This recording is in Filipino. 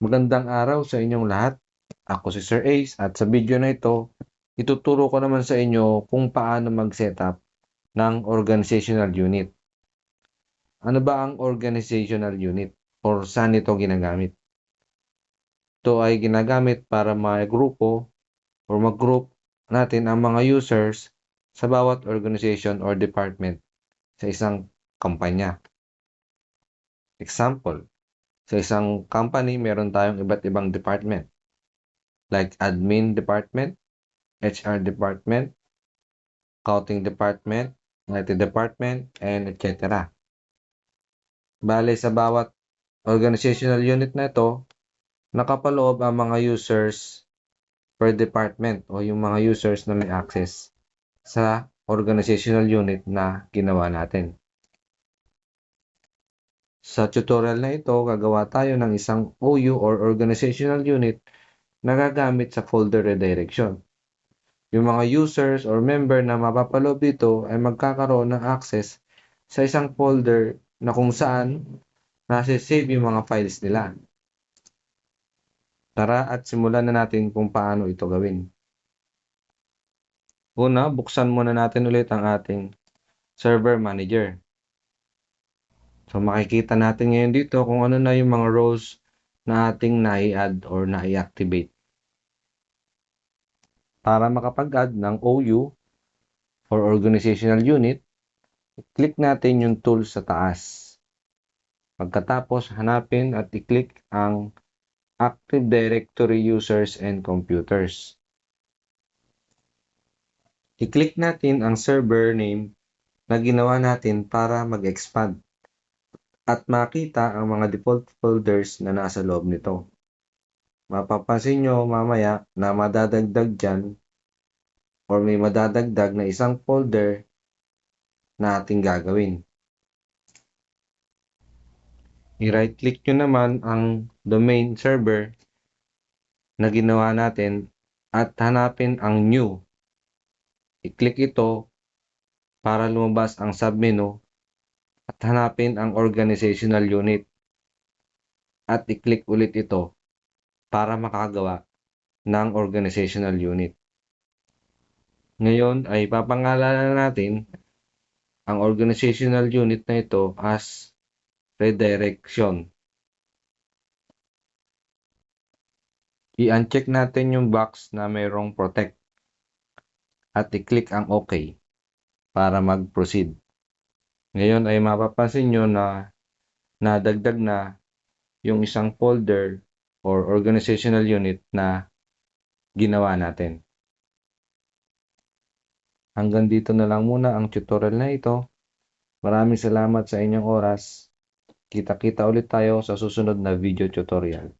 Magandang araw sa inyong lahat. Ako si Sir Ace at sa video na ito, ituturo ko naman sa inyo kung paano mag-setup ng organizational unit. Ano ba ang organizational unit or saan ito ginagamit? Ito ay ginagamit para mag-grupo or mag-group natin ang mga users sa bawat organization or department sa isang kampanya. Example, sa isang company, meron tayong iba't ibang department. Like admin department, HR department, accounting department, IT department, and etc. Bale, sa bawat organizational unit na ito, nakapaloob ang mga users per department o yung mga users na may access sa organizational unit na ginawa natin. Sa tutorial na ito, gagawa tayo ng isang OU or organizational unit na gagamit sa folder redirection. Yung mga users or member na mapapaloob dito ay magkakaroon ng access sa isang folder na kung saan nasa-save yung mga files nila. Tara at simulan na natin kung paano ito gawin. Una, buksan muna natin ulit ang ating server manager. So makikita natin ngayon dito kung ano na yung mga roles na ating nai-add or nai-activate. Para makapag-add ng OU or organizational unit, click natin yung tools sa taas. Pagkatapos, hanapin at i-click ang Active Directory Users and Computers. I-click natin ang server name na ginawa natin para mag-expand at makita ang mga default folders na nasa loob nito. Mapapansin nyo mamaya na madadagdag dyan or may madadagdag na isang folder na ating gagawin. I-right click nyo naman ang domain server na ginawa natin at hanapin ang new. I-click ito para lumabas ang submenu at hanapin ang organizational unit at i-click ulit ito para makagawa ng organizational unit. Ngayon ay papangalanan natin ang organizational unit na ito as redirection. I-uncheck natin yung box na mayroong protect at i-click ang OK para mag-proceed. Ngayon ay mapapansin nyo na nadagdag na yung isang folder or organizational unit na ginawa natin. Hanggang dito na lang muna ang tutorial na ito. Maraming salamat sa inyong oras. Kita-kita ulit tayo sa susunod na video tutorial.